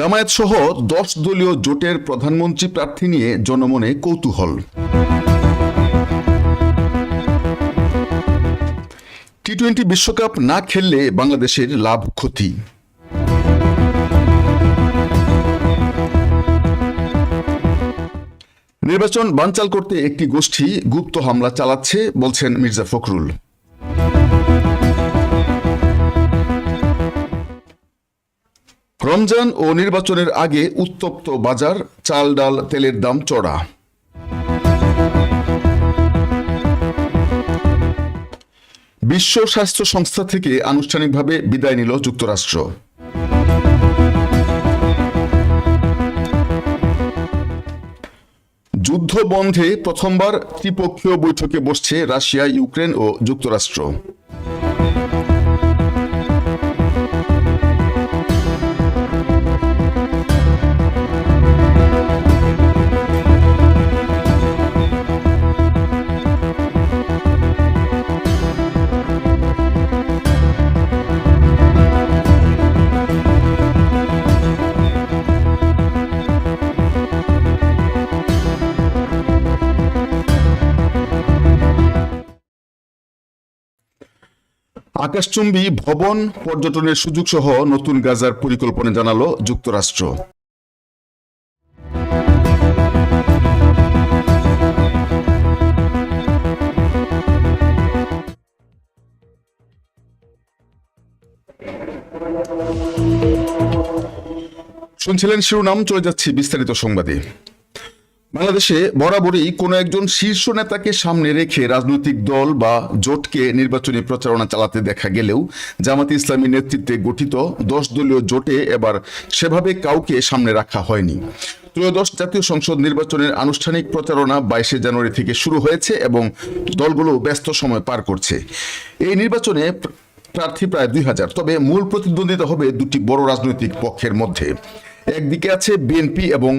জামায়াত সহ দশ দলীয় জোটের প্রধানমন্ত্রী প্রার্থী নিয়ে জনমনে কৌতূহল। টি টোয়েন্টি বিশ্বকাপ না খেললে বাংলাদেশের লাভ ক্ষতি। নির্বাচন বানচাল করতে একটি গোষ্ঠী গুপ্ত হামলা চালাচ্ছে, বলছেন মির্জা ফখরুল। রমজান ও নির্বাচনের আগে উত্তপ্ত বাজার, চাল, ডাল, তেলের দাম চড়া। বিশ্ব স্বাস্থ্য সংস্থা থেকে আনুষ্ঠানিকভাবে বিদায় নিল যুক্তরাষ্ট্র। যুদ্ধ বন্ধে প্রথমবার ত্রিপক্ষীয় বৈঠকে বসছে রাশিয়া, ইউক্রেন ও যুক্তরাষ্ট্র। আকাশচুম্বী ভবন পর্যটনের সুযোগ সহ নতুন গাজার পরিকল্পনা জানালো যুক্তরাষ্ট্র। শুনছিলেন শিরোনাম, চলে যাচ্ছি বিস্তারিত সংবাদে। বাংলাদেশে বরাবরই কোনো একজন শীর্ষ নেতাকে সামনে রেখে রাজনৈতিক দল বা জোটকে নির্বাচনী প্রচারণা চালাতে দেখা গেলেও জামাতে ইসলামী নেতৃত্বে গঠিত দশ দলীয় জোটে এবার সেভাবে কাউকে সামনে রাখা হয়নি। ত্রয়োদশ জাতীয় সংসদ নির্বাচনের আনুষ্ঠানিক প্রচারণা বাইশে জানুয়ারি থেকে শুরু হয়েছে এবং দলগুলো ব্যস্ত সময় পার করছে। এই নির্বাচনে প্রার্থী প্রায় দুই হাজার, তবে মূল প্রতিদ্বন্দ্বিতা হবে দুটি বড় রাজনৈতিক পক্ষের মধ্যে। একদিকে আছে বিএনপি এবং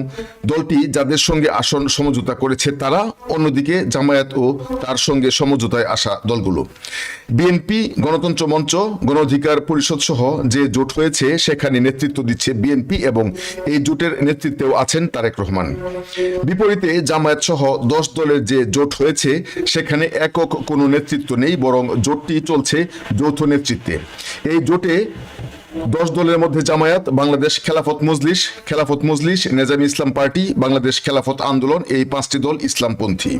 দলটি যাদের সঙ্গে আসন সমঝোতা করেছে তারা, অন্যদিকে জামায়াত ও তার সঙ্গে সমঝোতায় আসা দলগুলো। বিএনপি গণতন্ত্র মঞ্চ গণ অধিকার পরিষদ সহ যে জোট হয়েছে, সেখানে নেতৃত্ব দিচ্ছে বিএনপি এবং এই জোটের নেতৃত্বেও আছেন তারেক রহমান। বিপরীতে জামায়াত সহ দশ দলের যে জোট হয়েছে, সেখানে একক কোনো নেতৃত্ব নেই, বরং জোটটি চলছে যৌথ নেতৃত্বে। এই জোটে দশ দলের মধ্যে জামায়াত, বাংলাদেশ খেলাফত মজলিস খেলাফত মজলিস, নেজামি ইসলাম পার্টি, বাংলাদেশ খেলাফত আন্দোলন, এই পাঁচটি দল ইসলামপন্থী।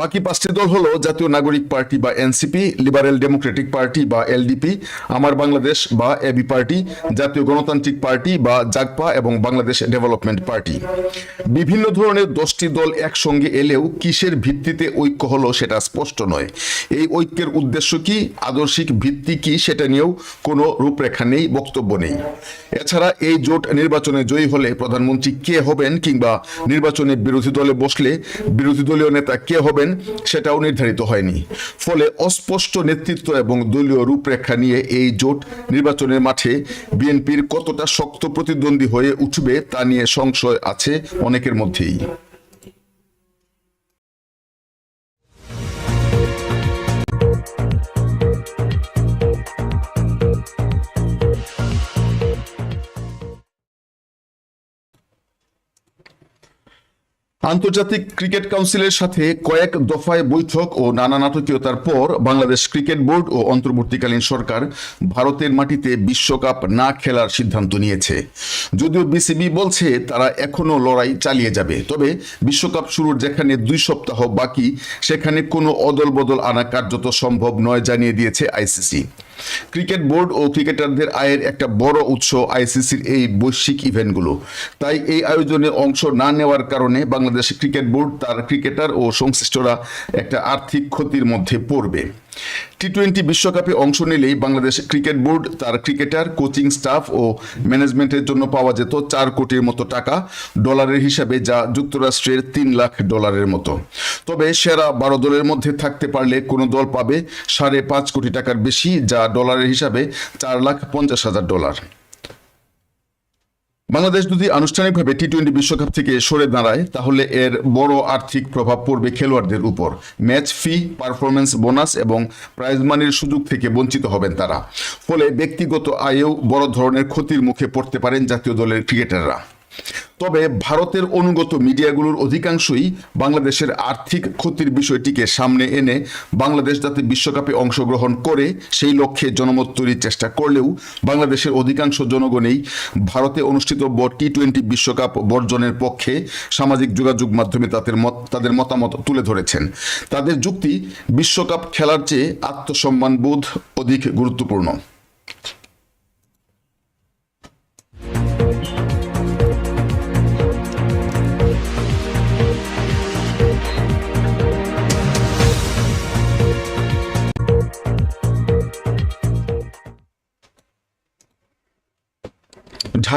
বাকি পাঁচটি দল হলো জাতীয় নাগরিক পার্টি বা এনসিপি, লিবারেল ডেমোক্রেটিক পার্টি বা এলডিপি, আমার বাংলাদেশ বা এবি পার্টি, জাতীয় গণতান্ত্রিক পার্টি বা জাগপা এবং বাংলাদেশ ডেভেলপমেন্ট পার্টি। বিভিন্ন ধরনের দশটি দল একসঙ্গে এলেও কিসের ভিত্তিতে ঐক্য হলো সেটা স্পষ্ট নয়। এই ঐক্যের উদ্দেশ্য কি, আদর্শিক ভিত্তি কি সেটা নিয়েও কোনো রূপরেখা নেই, বক্তব্য নেই। এছাড়া এই জোট নির্বাচনে জয়ী হলে প্রধানমন্ত্রী কে হবেন কিংবা নির্বাচনে বিরোধী দলে বসলে বিরোধী দলীয় নেতা কে হবেন সেটাও নির্ধারিত হয়নি। ফলে অস্পষ্ট নেতৃত্ব এবং দলীয় রূপরেখা নিয়ে এই জোট নির্বাচনের মাঠে বিএনপির কতটা শক্ত প্রতিদ্বন্দ্বী হয়ে উঠবে তা নিয়ে সংশয় আছে অনেকের মধ্যেই। আন্তর্জাতিক ক্রিকেট কাউন্সিলের সাথে কয়েক দফায় বৈঠক ও নানা নাটকীয়তার পর বাংলাদেশ ক্রিকেট বোর্ড ও অন্তর্বর্তীকালীন সরকার ভারতের মাটিতে বিশ্বকাপ না খেলার সিদ্ধান্ত নিয়েছে। যদিও বিসিবি বলছে তারা এখনও লড়াই চালিয়ে যাবে, তবে বিশ্বকাপ শুরুর যেখানে দুই সপ্তাহ বাকি, সেখানে কোনো অদল বদল আনা কার্যত সম্ভব নয় জানিয়ে দিয়েছে আইসিসি। ক্রিকেট বোর্ড ও ক্রিকেটারদের আয়ের একটা বড় উৎস আইসিসির এই বৈশ্বিক ইভেন্টগুলো। তাই এই আয়োজনে অংশ না নেওয়ার কারণে বাংলাদেশ ক্রিকেট বোর্ড, তার ক্রিকেটার ও সংশ্লিষ্টরা একটা আর্থিক ক্ষতির মধ্যে পড়বে। টি টোয়েন্টি বিশ্বকাপে অংশ নিলেই বাংলাদেশ ক্রিকেট বোর্ড, তার ক্রিকেটার, কোচিং স্টাফ ও ম্যানেজমেন্টের জন্য পাওয়া যেত চার কোটির মতো টাকা, ডলারের হিসাবে যা যুক্তরাষ্ট্রের তিন লাখ ডলারের মতো। তবে সেরা বারো দলের মধ্যে থাকতে পারলে কোনো দল পাবে সাড়ে পাঁচ কোটি টাকার বেশি, যা ডলারের হিসাবে চার লাখ পঞ্চাশ হাজার ডলার। বাংলাদেশ যদি আনুষ্ঠানিকভাবে টি টোয়েন্টি বিশ্বকাপ থেকে সরে দাঁড়ায়, তাহলে এর বড় আর্থিক প্রভাব পড়বে খেলোয়াড়দের উপর। ম্যাচ ফি পারফরমেন্স বোনাস এবং প্রাইজ মানির সুযোগ থেকে বঞ্চিত হবেন তারা। ফলে ব্যক্তিগত আয়েও বড় ধরনের ক্ষতির মুখে পড়তে পারেন জাতীয় দলের ক্রিকেটাররা। তবে ভারতের অনুগত মিডিয়াগুলোর অধিকাংশই বাংলাদেশের আর্থিক ক্ষতির বিষয়টিকে সামনে এনে বাংলাদেশ যাতে বিশ্বকাপে অংশগ্রহণ করে, সেই লক্ষ্যে জনমত তৈরির চেষ্টা করলেও বাংলাদেশের অধিকাংশ জনগণেই ভারতে অনুষ্ঠিত টি টোয়েন্টি বিশ্বকাপ বর্জনের পক্ষে সামাজিক যোগাযোগ মাধ্যমে তাদের মত, তাদের মতামত তুলে ধরেছেন। তাদের যুক্তি, বিশ্বকাপ খেলার চেয়ে আত্মসম্মানবোধ অধিক গুরুত্বপূর্ণ।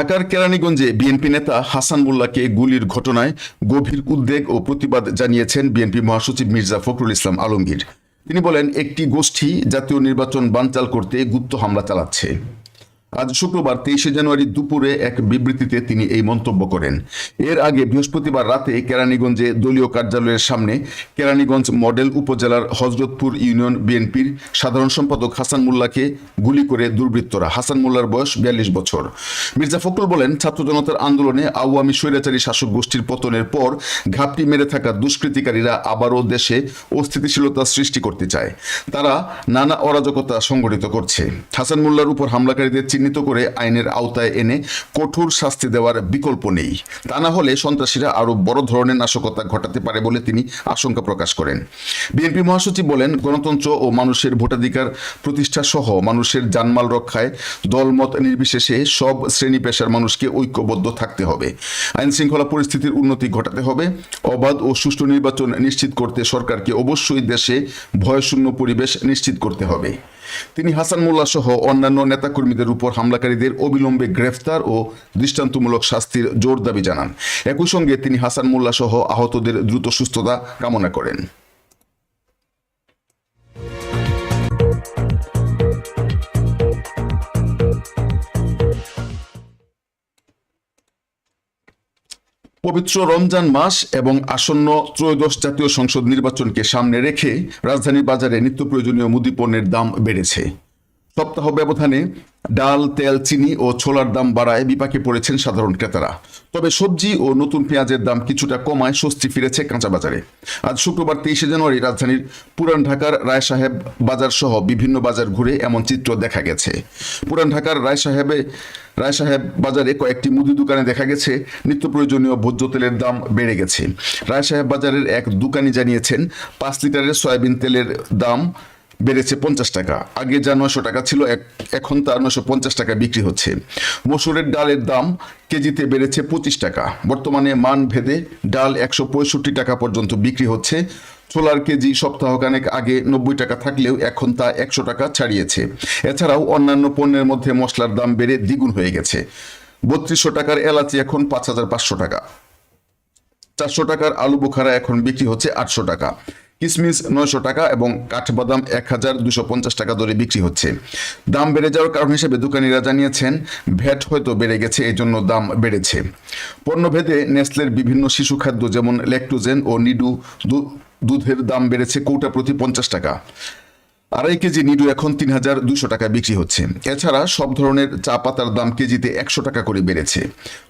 ঢাকার কেরানীগঞ্জে বিএনপি নেতা হাসান মোল্লাকে গুলির ঘটনায় গভীর উদ্বেগ ও প্রতিবাদ জানিয়েছেন বিএনপি মহাসচিব মির্জা ফখরুল ইসলাম আলমগীর। তিনি বলেন, একটি গোষ্ঠী জাতীয় নির্বাচন বানচাল করতে গুপ্ত হামলা চালাচ্ছে। আজ শুক্রবার তেইশে জানুয়ারি দুপুরে এক বিবৃতিতে তিনি এই মন্তব্য করেন। এর আগে বৃহস্পতিবার রাতে কেরানীগঞ্জে দলীয় কার্যালয়ের সামনে কেরানীগঞ্জ মডেল উপজেলার হজরতপুর ইউনিয়ন বিএনপির সাধারণ সম্পাদক হাসান মোল্লাকে গুলি করে দুর্বৃত্তরা। হাসান মোল্লার বয়স বিয়াল্লিশ বছর। মির্জা ফখরুল বলেন, ছাত্র জনতার আন্দোলনে আওয়ামী স্বৈরাচারী শাসক গোষ্ঠীর পতনের পর ঘাপটি মেরে থাকা দুষ্কৃতিকারীরা আবারও দেশে অস্থিতিশীলতা সৃষ্টি করতে চায়। তারা নানা অরাজকতা সংগঠিত করছে। হাসান মোল্লার উপর হামলাকারীদের চিহ্নিত করে আইনের আওতায় এনে কঠোর শাস্তি দেওয়ার বিকল্প নেই। তা না হলে সন্ত্রাসীরা আরও বড় ধরনের নাশকতা ঘটাতে পারে বলে তিনি আশঙ্কা প্রকাশ করেন। বিএনপি মহাসচিব বলেন, গণতন্ত্র ও মানুষের ভোটাধিকার প্রতিষ্ঠা সহ মানুষের জানমাল রক্ষায় দলমত নির্বিশেষে সব শ্রেণি পেশার মানুষকে ঐক্যবদ্ধ থাকতে হবে। আইন শৃঙ্খলা পরিস্থিতির উন্নতি ঘটাতে হবে। অবাধ ও সুষ্ঠু নির্বাচন নিশ্চিত করতে সরকারকে অবশ্যই দেশে ভয়শূন্য পরিবেশ নিশ্চিত করতে হবে। তিনি হাসান মোল্লা সহ অন্যান্য নেতাকর্মীদের উপর হামলাকারীদের অবিলম্বে গ্রেফতার ও দৃষ্টান্তমূলক শাস্তির জোর দাবি জানান। একই সঙ্গে তিনি হাসান মোল্লা সহ আহতদের দ্রুত সুস্থতা কামনা করেন। পবিত্র রমজান মাস এবং আসন্ন ত্রয়োদশ জাতীয় সংসদ নির্বাচনকে সামনে রেখে রাজধানীর বাজারে নিত্য প্রয়োজনীয় মুদি পণ্যের দাম বেড়েছে। সপ্তাহ ব্যবধানে ডাল, তেল, চিনি ও ছোলার দাম বাড়ায় বিপাকে পড়েছেন সাধারণ ক্রেতারা। তবে সবজি ও নতুন পেঁয়াজের দাম কিছুটা কমায়, স্বস্তি ফিরেছে কাঁচা বাজারে আজ শুক্রবার তেইশে জানুয়ারি রাজধানীর পুরান ঢাকার রায় সাহেব বাজার সহ বিভিন্ন বাজার ঘুরে এমন চিত্র দেখা গেছে। পুরান ঢাকার রায় সাহেবে রায় সাহেব বাজারে কয়েকটি মুদি দোকানে দেখা গেছে, নিত্য প্রয়োজনীয় ভোজ্য তেলের দাম বেড়ে গেছে। রায় সাহেব বাজারের এক দোকানি জানিয়েছেন, পাঁচ লিটারের সয়াবিন তেলের দাম বেড়েছে পঞ্চাশ টাকা। আগে যা নশো টাকা ছিল এখন তা নশো পঞ্চাশ টাকা বিক্রি হচ্ছে। মসুরের ডালের দাম কেজিতে বেড়েছে পঁচিশ টাকা। বর্তমানে মান ভেদে ডাল একশো পঁয়ষট্টি টাকা পর্যন্ত বিক্রি হচ্ছে। ছোলার কেজি সপ্তাহখানেক আগে নব্বই টাকা থাকলেও এখন তা একশো টাকা ছাড়িয়েছে। এছাড়াও অন্যান্য পণ্যের মধ্যে মশলার দাম বেড়ে দ্বিগুণ হয়ে গেছে। বত্রিশশো টাকার এলাচি এখন পাঁচ হাজার পাঁচশো টাকা। চারশো টাকার আলু বোখারা এখন বিক্রি হচ্ছে আটশো টাকা। কিসমিস নয়শো টাকা এবং কাঠবাদাম এক হাজার দুশো পঞ্চাশ টাকা দরে বিক্রি হচ্ছে। দাম বেড়ে যাওয়ার কারণ হিসেবে দোকানিরা জানিয়েছেন ভ্যাট হয়তো বেড়ে গেছে এই জন্য দাম বেড়েছে। পণ্যভেদে নেসলের বিভিন্ন শিশু খাদ্য যেমন ল্যাকটোজেন ও নিডু দুধের দাম বেড়েছে কৌটা প্রতি পঞ্চাশ টাকা। আড়াই কেজি নিডু এখন তিন হাজার দুশো টাকা বিক্রি হচ্ছে। এছাড়া সব ধরনের চা পাতার দাম কেজিতে একশো টাকা করে বেড়েছে।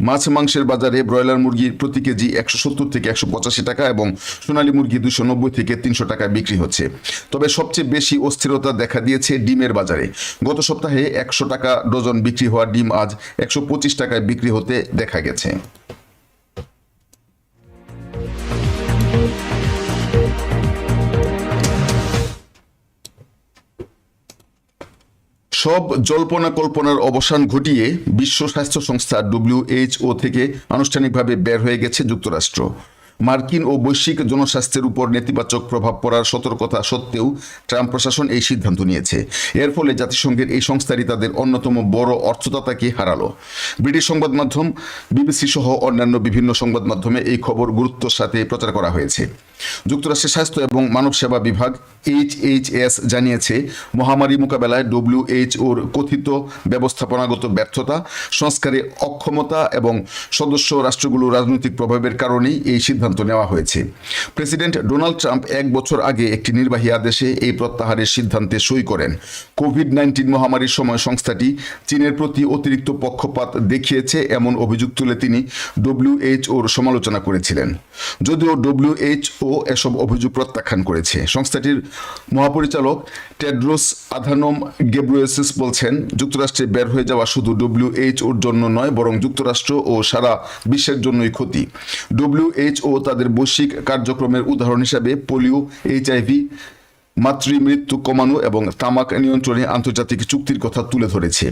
মাছ মাংসের বাজারে ব্রয়লার মুরগির প্রতি কেজি একশো সত্তর থেকে একশো পঁচাশি টাকা এবং সোনালী মুরগি দুশো নব্বই থেকে তিনশো টাকা বিক্রি হচ্ছে। তবে সবচেয়ে বেশি অস্থিরতা দেখা দিয়েছে ডিমের বাজারে। গত সপ্তাহে একশো টাকা ডজন বিক্রি হওয়া ডিম আজ একশো পঁচিশ টাকায় বিক্রি হতে দেখা গেছে। সব জল্পনা কল্পনার অবসান ঘটিয়ে বিশ্ব স্বাস্থ্য সংস্থা ডব্লিউএইচও থেকে আনুষ্ঠানিকভাবে বের হয়ে গেছে যুক্তরাষ্ট্র। মার্কিন ও বৈশ্বিক জনস্বাস্থ্যের উপর নেতিবাচক প্রভাব পড়ার সতর্কতা সত্ত্বেও ট্রাম্প প্রশাসন এই সিদ্ধান্ত নিয়েছে। এর ফলে জাতিসংঘের এই সংস্থাটি তাদের অন্যতম বড় অর্থদাতাকে হারালো। ব্রিটিশ সংবাদ মাধ্যম, বিবিসি সহ অন্যান্য বিভিন্ন সংবাদ মাধ্যমে এই খবর গুরুত্বের সাথে প্রচার করা হয়েছে। যুক্তরাষ্ট্রের স্বাস্থ্য এবং মানব সেবা বিভাগ এস জানিয়েছে, মহামারী মোকাবেলায় ডব্লিউএইচওর কথিত ব্যবস্থাপনাগত ব্যর্থতা, সংস্কারে অক্ষমতা এবং সদস্য রাষ্ট্রগুলোর রাজনৈতিক প্রভাবের কারণেই এই সিদ্ধান্ত নেওয়া হয়েছে। প্রেসিডেন্ট ডোনাল্ড ট্রাম্প এক বছর আগে একটি নির্বাহী আদেশে এই প্রত্যাহারের সিদ্ধান্তে সই করেন। কোভিড নাইন্টিন মহামারীর সময় সংস্থাটি চীনের প্রতি অতিরিক্ত পক্ষপাত দেখিয়েছে এমন অভিযোগ তুলে তিনি ডব্লিউএইচওর সমালোচনা করেছিলেন। যদিও ডব্লিউএইচও এসব অভিযোগ প্রত্যাখ্যান করেছে। সংস্থাটির মহাপরিচালক টেড্রোস আধানম গেব্রুয়েসিস বলছেন, যুক্তরাষ্ট্রে বের হয়ে যাওয়া শুধু ডব্লিউএইচওর জন্য নয়, বরং যুক্তরাষ্ট্র ও সারা বিশ্বের জন্যই ক্ষতি। ডব্লিউএইচও তাদের বৈশ্বিক কার্যক্রমের উদাহরণ হিসাবে পোলিও এইচআইভি মাতৃমৃত্যু কমানো এবং তামাক নিয়ন্ত্রণে আন্তর্জাতিক চুক্তির কথা তুলে ধরেছে।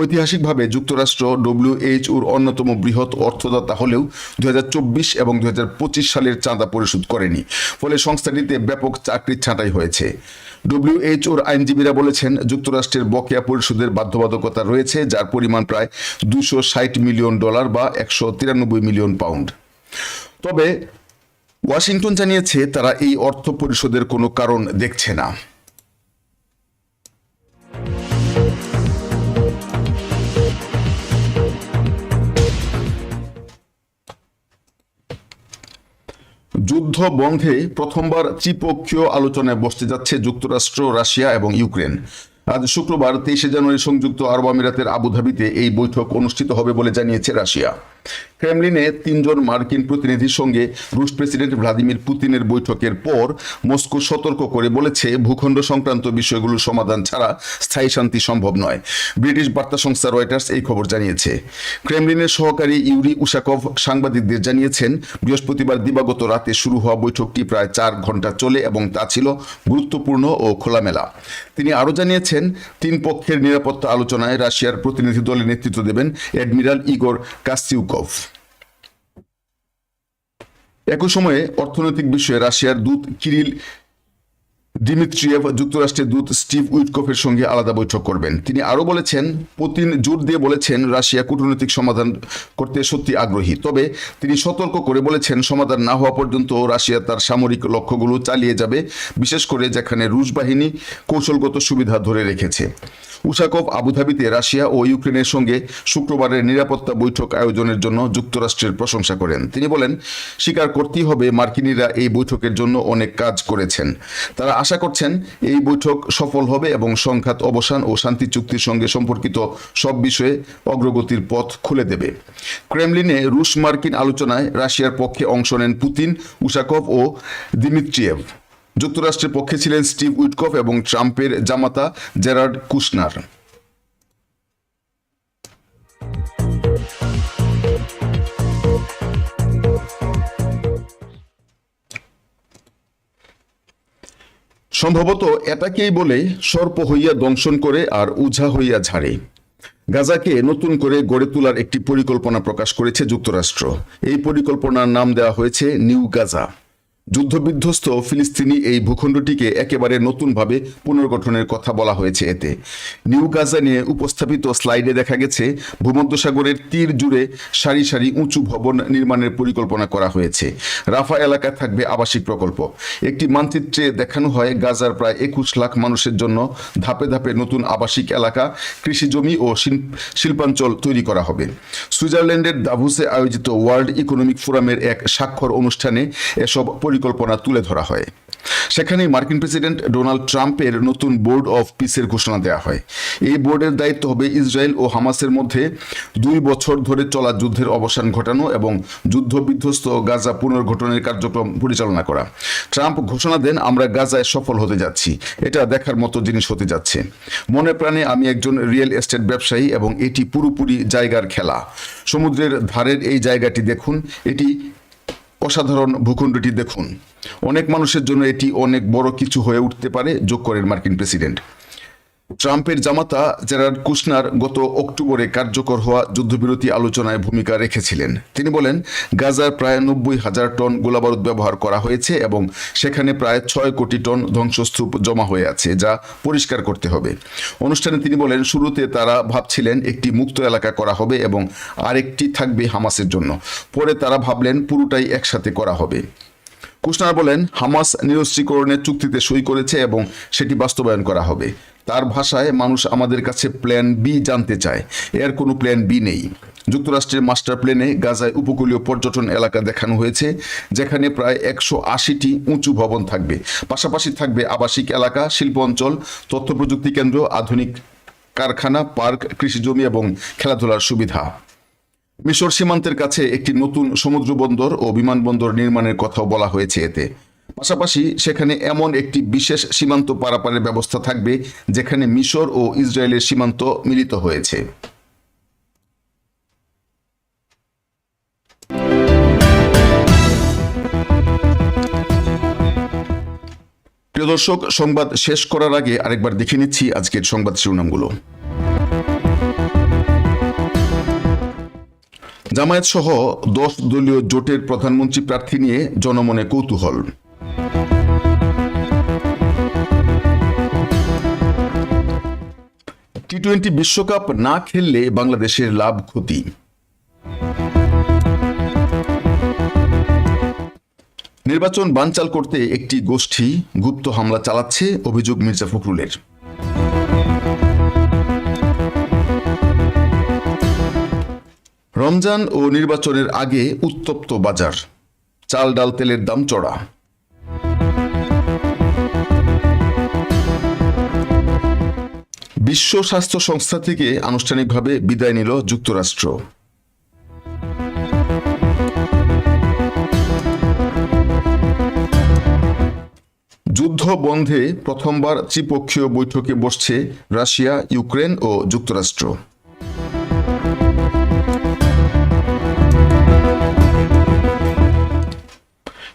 ঐতিহাসিকভাবে যুক্তরাষ্ট্র ডব্লিউএইচওর অন্যতম বৃহৎ অর্থদাতা হলেও দু হাজার চব্বিশ এবং দু হাজার পঁচিশ সালের চাঁদা পরিশোধ করেনি। ফলে সংস্থাটিতে ব্যাপক চাকরির ছাঁটাই হয়েছে। ডব্লিউএইচওর আইনজীবীরা বলেছেন, যুক্তরাষ্ট্রের বকেয়া পরিশোধের বাধ্যবাধকতা রয়েছে, যার পরিমাণ প্রায় দুশো মিলিয়ন ডলার বা একশো তিরানব্বই মিলিয়ন পাউন্ড। তবে ওয়াশিংটন জানিয়েছে, তারা এই অর্থ পরিশোধের কোনো কারণ দেখছে না। যুদ্ধ বন্ধে প্রথমবার ত্রিপক্ষীয় আলোচনায় বসতে যাচ্ছে যুক্তরাষ্ট্র, রাশিয়া এবং ইউক্রেন। আজ শুক্রবার তেইশে জানুয়ারি সংযুক্ত আরব আমিরাতের আবুধাবিতে এই বৈঠক অনুষ্ঠিত হবে বলে জানিয়েছে রাশিয়া। ক্রেমলিনে তিনজন মার্কিন প্রতিনিধির সঙ্গে রুশ প্রেসিডেন্ট ভ্লাদিমির পুতিনের বৈঠকের পর মস্কো সতর্ক করে বলেছে, ভূখণ্ড সংক্রান্ত বিষয়গুলোর সমাধান ছাড়া স্থায়ী শান্তি সম্ভব নয়। ব্রিটিশ বার্তা সংস্থা রয়টার্স এই খবর জানিয়েছে। ক্রেমলিনের সহকারী ইউরি উশাকভ সাংবাদিকদের জানিয়েছেন, বৃহস্পতিবার দিবাগত রাতে শুরু হওয়া বৈঠকটি প্রায় চার ঘণ্টা চলে এবং তা ছিল গুরুত্বপূর্ণ ও খোলামেলা। তিনি আরও জানিয়েছেন, তিন পক্ষের নিরাপত্তা আলোচনায় রাশিয়ার প্রতিনিধি দলে নেতৃত্ব দেবেন অ্যাডমিরাল ইগোর কাস্তিউকভ একই সময়ে অর্থনৈতিক বিষয়ে রাশিয়ার দূত কিরিল দিমিত্রিয়েভ যুক্তরাষ্ট্রের দূত স্টিভ উইটকফের সঙ্গে আলাদা বৈঠক করবেন। তিনি আরও বলেছেন, পুতিন জোর দিয়ে বলেছেন, রাশিয়া কূটনৈতিক সমাধান করতে সত্যি আগ্রহী। তবে তিনি সতর্ক করে বলেছেন, সমাধান না হওয়া পর্যন্ত রাশিয়া তার সামরিক লক্ষ্যগুলো চালিয়ে যাবে, বিশেষ করে যেখানে রুশ বাহিনী কৌশলগত সুবিধা ধরে রেখেছে। উশাকভ আবুধাবিতে রাশিয়া ও ইউক্রেনের সঙ্গে শুক্রবারের নিরাপত্তা বৈঠক আয়োজনের জন্য যুক্তরাষ্ট্রের প্রশংসা করেন। তিনি বলেন, স্বীকার করতেই হবে মার্কিনীরা এই বৈঠকের জন্য অনেক কাজ করেছেন। তারা আশা করছেন এই বৈঠক সফল হবে এবং সংঘাত, অবসান ও শান্তি চুক্তির সঙ্গে সম্পর্কিত সব বিষয়ে অগ্রগতির পথ খুলে দেবে। ক্রেমলিনে রুশ মার্কিন আলোচনায় রাশিয়ার পক্ষে অংশ নেন পুতিন উশাকভ ও দিমিত্রিয়েভ। যুক্তরাষ্ট্রের পক্ষে ছিলেন স্টিভ উইটকফ এবং ট্রাম্পের জামাতা জেরার্ড কুশনার। সম্ভবত এটাকেই বলে সর্প হইয়া দংশন করে আর উঝা হইয়া ঝাড়ে। গাজাকে নতুন করে গড়ে তোলার একটি পরিকল্পনা প্রকাশ করেছে যুক্তরাষ্ট্র। এই পরিকল্পনার নাম দেওয়া হয়েছে নিউ গাজা। যুদ্ধবিধ্বস্ত ফিলিস্তিনি এই ভূখণ্ডটিকে একেবারে নতুনভাবে পুনর্গঠনের কথা বলা হয়েছে এতে। নিউ গাজা নিয়ে উপস্থাপিত স্লাইডে দেখা গেছে, ভূমধ্যসাগরের তীর জুড়ে সারি সারি উঁচু ভবন নির্মাণের পরিকল্পনা করা হয়েছে। রাফা এলাকায় থাকবে আবাসিক প্রকল্প। একটি মানচিত্রে দেখানো হয় গাজার প্রায় একুশ লাখ মানুষের জন্য ধাপে ধাপে নতুন আবাসিক এলাকা কৃষিজমি ও শিল্প- শিল্পাঞ্চল তৈরি করা হবে। সুইজারল্যান্ডের দাভুসে আয়োজিত ওয়ার্ল্ড ইকোনমিক ফোরামের এক স্বাক্ষর অনুষ্ঠানে এসব পরিকল্পনা তুলে ধরা হয়। সেখানে মার্কিন প্রেসিডেন্ট ডোনাল্ড ট্রাম্পের নতুন বোর্ড অফ পিসের ঘোষণা দেওয়া হয়। এই বোর্ডের দায়িত্ব হবে ইসরায়েল ও হামাসের মধ্যে দুই বছর ধরে চলা যুদ্ধের অবসান ঘটানো এবং যুদ্ধবিধ্বস্ত গাজা পুনর্গঠনের কার্যক্রম পরিচালনা করা। ট্রাম্প ঘোষণা দেন, আমরা গাজায় সফল হতে যাচ্ছি। এটা দেখার মতো জিনিস হতে যাচ্ছে। মনে প্রাণে আমি একজন রিয়েল এস্টেট ব্যবসায়ী এবং এটি পুরোপুরি জায়গার খেলা। সমুদ্রের ধারের এই জায়গাটি দেখুন। এটি অসাধারণ ভূখণ্ডটি দেখুন। অনেক মানুষের জন্য এটি অনেক বড় কিছু হয়ে উঠতে পারে, যোগ করেন মার্কিন প্রেসিডেন্ট। ট্রাম্পের জামাতা জেরার্ড কুশনার গত অক্টোবরে কার্যকর হওয়া যুদ্ধবিরতি আলোচনায় ভূমিকা রেখেছিলেন। তিনি বলেন, গাজার প্রায় নব্বই হাজার টন গোলাবারুদ ব্যবহার করা হয়েছে এবং সেখানে প্রায় ছয় কোটি টন ধ্বংসস্তূপ জমা হয়ে আছে, যা পরিষ্কার করতে হবে। অনুষ্ঠানে তিনি বলেন, শুরুতে তারা ভাবছিলেন একটি মুক্ত এলাকা করা হবে এবং আরেকটি থাকবে হামাসের জন্য। পরে তারা ভাবলেন, পুরোটাই একসাথে করা হবে। কুশনার বলেন, হামাস নিরস্ত্রীকরণের চুক্তিতে সই করেছে এবং সেটি বাস্তবায়ন করা হবে। তার ভাষায় মানুষ আমাদের কাছে প্ল্যান বি জানতে চায়। এর কোনো প্ল্যান বি নেই। যুক্তরাষ্ট্রের মাস্টার প্ল্যানে গাজায় উপকূলীয় পর্যটন এলাকা দেখানো হয়েছে, যেখানে প্রায় একশো আশিটি উঁচু ভবন থাকবে। পাশাপাশি থাকবে আবাসিক এলাকা, শিল্প অঞ্চল তথ্য প্রযুক্তি কেন্দ্র, আধুনিক কারখানা, পার্ক কৃষি জমি এবং খেলাধুলার সুবিধা। মিশর সীমান্তের কাছে একটি নতুন সমুদ্র বন্দর ও বিমানবন্দর নির্মাণের কথাও বলা হয়েছে এতে। পাশাপাশি সেখানে এমন একটি বিশেষ সীমান্ত পারাপারের ব্যবস্থা থাকবে, যেখানে মিশর ও ইসরায়েলের সীমান্ত মিলিত হয়েছে। প্রিয় দর্শক, সংবাদ শেষ করার আগে আরেকবার দেখে নিচ্ছি আজকের সংবাদ শিরোনামগুলো। জামায়াত সহ দশ দলীয় জোটের প্রধানমন্ত্রী প্রার্থী নিয়ে জনমনে কৌতূহল। টোয়েন্টি বিশ্বকাপ না খেললে বাংলাদেশের লাভ ক্ষতি। নির্বাচন বানচাল করতে একটি গোষ্ঠী গুপ্ত হামলা চালাচ্ছে অভিযোগ মির্জা ফখরুলের। রমজান ও নির্বাচনের আগে উত্তপ্ত বাজার। চাল ডাল তেলের দাম চড়া। বিশ্ব স্বাস্থ্য সংস্থা থেকে আনুষ্ঠানিকভাবে বিদায় নিল যুক্তরাষ্ট্র। যুদ্ধ বন্ধে প্রথমবার ত্রিপক্ষীয় বৈঠকে বসছে রাশিয়া, ইউক্রেন ও যুক্তরাষ্ট্র।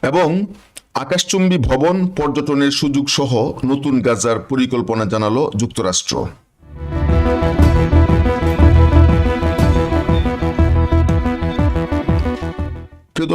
এবং আকাশচুম্বী ভবন, পর্যটনের সুযোগ সহ নতুন গাজার পরিকল্পনা জানালো যুক্তরাষ্ট্র।